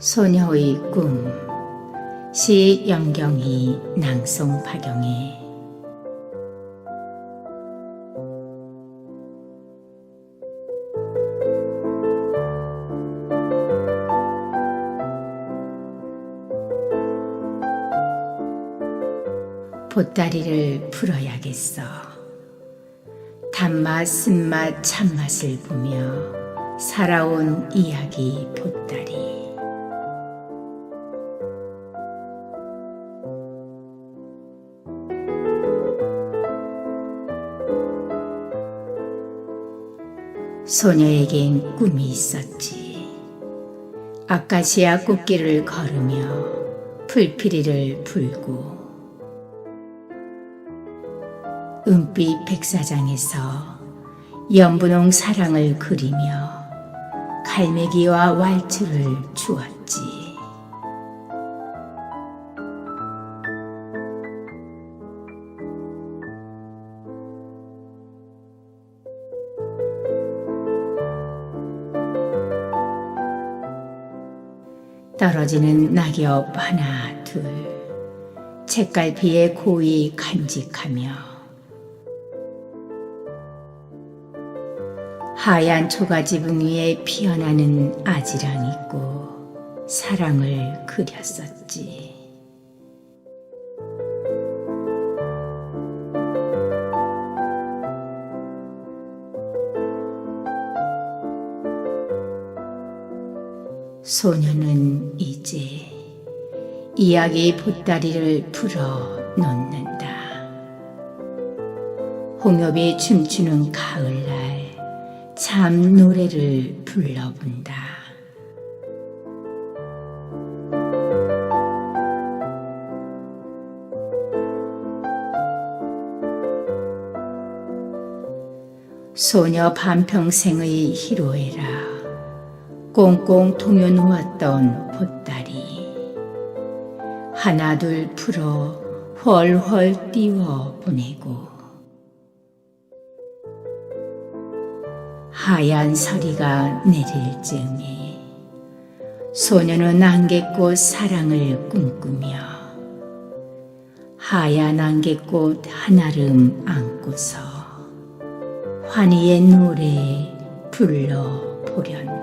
소녀의 꿈 시 영경이 낭송 박영애 보따리를 풀어야겠어. 단맛, 쓴맛, 참맛을 보며 살아온 이야기 보따리. 소녀에겐 꿈이 있었지. 아카시아 꽃길을 걸으며 풀피리를 불고 은빛 백사장에서 연분홍 사랑을 그리며 갈매기와 왈츠를 주었지. 떨어지는 낙엽 하나 둘 책갈피에 고이 간직하며 하얀 초가 지붕 위에 피어나는 아지랑 있고 사랑을 그렸었지. 소녀는 이제 이야기 보따리를 풀어 놓는다. 홍엽이 춤추는 가을날 참 노래를 불러본다. 소녀 반평생의 희로애라 꽁꽁 통여놓았던 보따리 하나 둘 풀어 훨훨 띄워 보내고 하얀 서리가 내릴 즈음에 소녀는 안개꽃 사랑을 꿈꾸며 하얀 안개꽃 한아름 안고서 환희의 노래 불러 보련다.